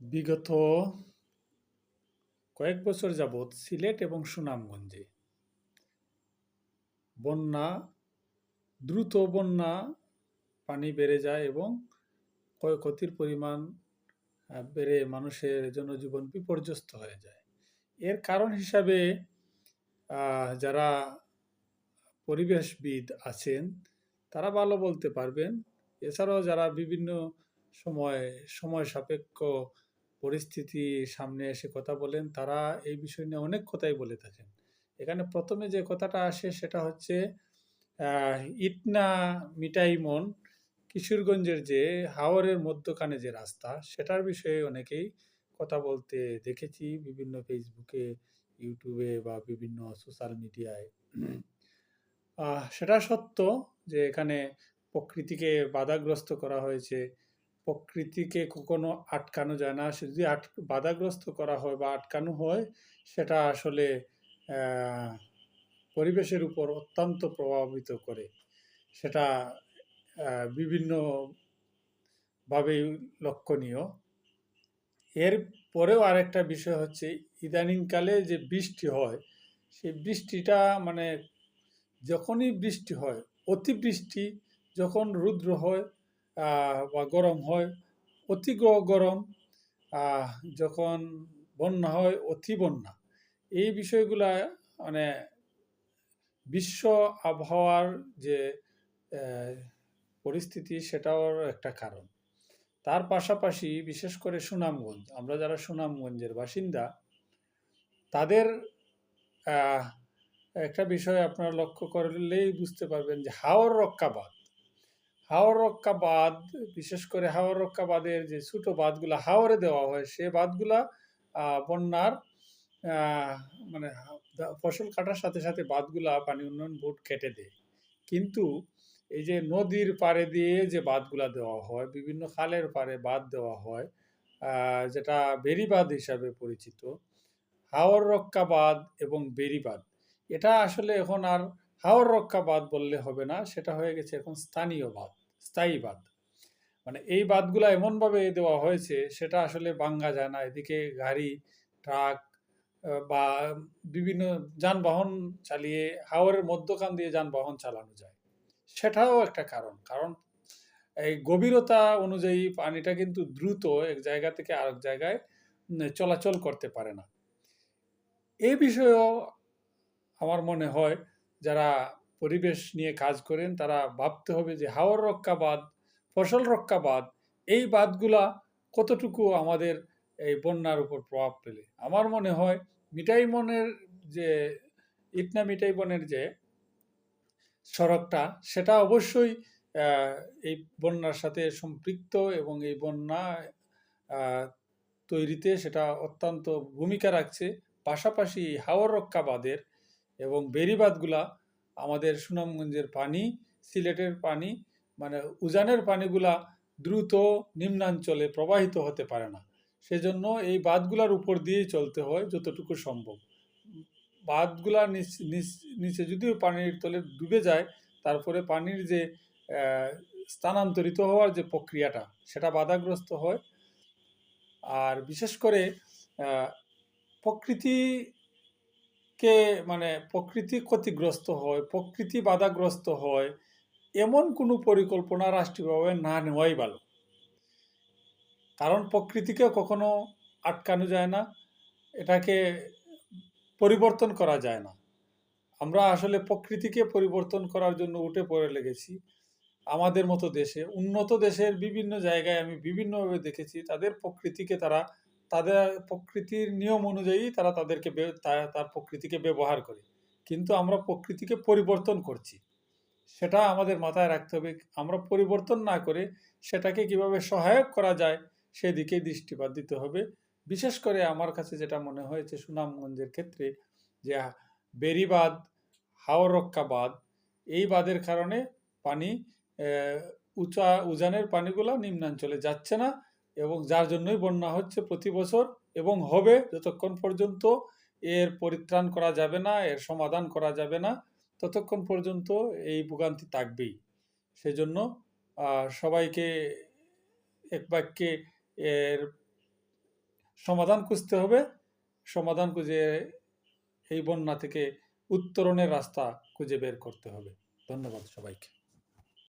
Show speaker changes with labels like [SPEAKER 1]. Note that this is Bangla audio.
[SPEAKER 1] বিগত কয়েক বছর যাবৎ সিলেট এবং সুনামগঞ্জে বন্যা, দ্রুত বন্যা পানি বেড়ে যায় এবং ক্ষয়ক্ষতির পরিমাণ বেড়ে মানুষের জনজীবন বিপর্যস্ত হয়ে যায়। এর কারণ হিসাবে যারা পরিবেশবিদ আছেন, তারা ভালো বলতে পারবেন। এছাড়াও যারা বিভিন্ন সময় সময় সাপেক্ষ পরিস্থিতি সামনে এসে কথা বলেন, তারা এই বিষয় নিয়ে অনেক কথাই বলে থাকেন। এখানে প্রথমে যে কথাটা আসে সেটা হচ্ছে ইটনা মিটাইমন কিশোরগঞ্জের যে হাওরের মধ্যখানে যে রাস্তা, সেটার বিষয়ে অনেকেই কথা বলতে দেখেছি বিভিন্ন ফেসবুকে, ইউটিউবে বা বিভিন্ন সোশ্যাল মিডিয়ায়। সেটা সত্য যে এখানে প্রকৃতিকে বাধাগ্রস্ত করা হয়েছে। প্রকৃতিকে কখনো আটকানো যায় না। যদি আট, বাধাগ্রস্ত করা হয় বা আটকানো হয়, সেটা আসলে পরিবেশের উপর অত্যন্ত প্রভাবিত করে। সেটা বিভিন্নভাবেই লক্ষণীয়। এর পরেও আরেকটা বিষয় হচ্ছে, ইদানিংকালে যে বৃষ্টি হয়, সেই বৃষ্টিটা মানে যখনই বৃষ্টি হয়, অতিবৃষ্টি যখন রুদ্র হয় বা গরম হয়, অতি গরম যখন বন্যা হয়, অতি বন্যা। এই বিষয়গুলা মানে বিশ্ব আবহাওয়ার যে পরিস্থিতি, সেটাও একটা কারণ। তার পাশাপাশি, বিশেষ করে সুনামগঞ্জ, আমরা যারা সুনামগঞ্জের বাসিন্দা, তাদের একটা বিষয় আপনারা লক্ষ্য করলেই বুঝতে পারবেন যে হাওর রক্ষা বাঁধ হাওর রক্ষা বাঁধ বিশেষ করে হাওর রক্ষা বাঁধের যে ছোট বাঁধগুলা হাওরে দেওয়া হয়, সে বাঁধগুলা বন্যার মানে ফসল কাটার সাথে সাথে বাঁধগুলা পানি উন্নয়ন বোর্ড কেটে দেয়। কিন্তু এই যে নদীর পাড়ে দিয়ে যে বাঁধগুলা দেওয়া হয়, বিভিন্ন খালের পাড়ে বাঁধ দেওয়া হয় যেটা বেড়িবাঁধ হিসাবে পরিচিত হাওর রক্ষা বাঁধ এবং বেড়িবাঁধ, এটা আসলে এখন আর হাওর রক্ষা বাঁধ বললে হবে না, সেটা হয়ে গেছে এখন স্থানীয় বাঁধ স্থায়ী বাঁধ মানে এই বাঁধগুলা এমনভাবে দেওয়া হয়েছে, সেটা আসলে বাঙ্গা যায় না। এদিকে গাড়ি, ট্রাক বা বিভিন্ন যানবাহন চালিয়ে হাওরের মধ্যখান দিয়ে যানবাহন চালানো যায়। সেটাও একটা কারণ কারণ এই গভীরতা অনুযায়ী পানিটা কিন্তু দ্রুত এক জায়গা থেকে আরেক জায়গায় চলাচল করতে পারে না। এই বিষয়েও আমার মনে হয় যারা পরিবেশ নিয়ে কাজ করেন, তারা ভাবতে হবে যে হাওর রক্ষা বাঁধ, ফসল রক্ষা বাঁধ, এই বাঁধগুলা কতটুকু আমাদের এই বন্যার উপর প্রভাব ফেলে। আমার মনে হয় মিঠাইমনের যে, ইটনা মিঠাইবনের যে সড়কটা, সেটা অবশ্যই এই বন্যার সাথে সম্পৃক্ত এবং এই বন্যা তৈরিতে সেটা অত্যন্ত ভূমিকা রাখছে। পাশাপাশি হাওর রক্ষা বাঁধের এবং বেড়িবাঁধগুলা আমাদের সুনামগঞ্জের পানি সিলেটের পানি মানে উজানের পানিগুলা দ্রুত নিম্নাঞ্চলে প্রবাহিত হতে পারে না। সেজন্য এই বাঁধগুলার উপর দিয়েই চলতে হয় যতটুকু সম্ভব। বাঁধগুলা নিচ- যদিও পানির তলে ডুবে যায় তারপরে পানির যে স্থানান্তরিত হওয়ার যে প্রক্রিয়াটা সেটা বাধাগ্রস্ত হয়। আর বিশেষ করে আহ, প্রকৃতিকে মানে প্রকৃতি ক্ষতিগ্রস্ত হয়, প্রকৃতি বাধাগ্রস্ত হয়, এমন কোনো পরিকল্পনা রাষ্ট্রীয়ভাবে না নেওয়াই ভালো। কারণ প্রকৃতিকে কখনো আটকানো যায় না, এটাকে পরিবর্তন করা যায় না। আমরা আসলে প্রকৃতিকে পরিবর্তন করার জন্য উঠে পড়ে লেগেছি। আমাদের মতো দেশে, উন্নত দেশের বিভিন্ন জায়গায় আমি বিভিন্নভাবে দেখেছি, তাদের প্রকৃতিকে তারা তাদের প্রকৃতির নিয়ম অনুযায়ী তারা তাদেরকে তার প্রকৃতিকে ব্যবহার করে। কিন্তু আমরা প্রকৃতিকে পরিবর্তন করছি। সেটা আমাদের মাথায় রাখতে হবে। আমরা পরিবর্তন না করে সেটাকে কীভাবে সহায়ক করা যায় সেদিকে দৃষ্টিপাত দিতে হবে। বিশেষ করে আমার কাছে যেটা মনে হয়েছে সুনামগঞ্জের ক্ষেত্রে যে বেড়িবাঁধ হাওর রক্ষা বাঁধ, এই বাঁধের কারণে পানি উঁচা উজানের পানিগুলো নিম্নাঞ্চলে যাচ্ছে না। এবং যার জন্যই বন্যা হচ্ছে প্রতি বছর এবং হবে যতক্ষণ পর্যন্ত এর পরিত্রাণ করা যাবে না, এর সমাধান করা যাবে না, ততক্ষণ পর্যন্ত এই ভোগান্তি থাকবেই। সেজন্য সবাইকে এক বাক্যে এর সমাধান খুঁজতে হবে। সমাধান খুঁজে এই বন্যা থেকে উত্তরণের রাস্তা খুঁজে বের করতে হবে। ধন্যবাদ সবাইকে।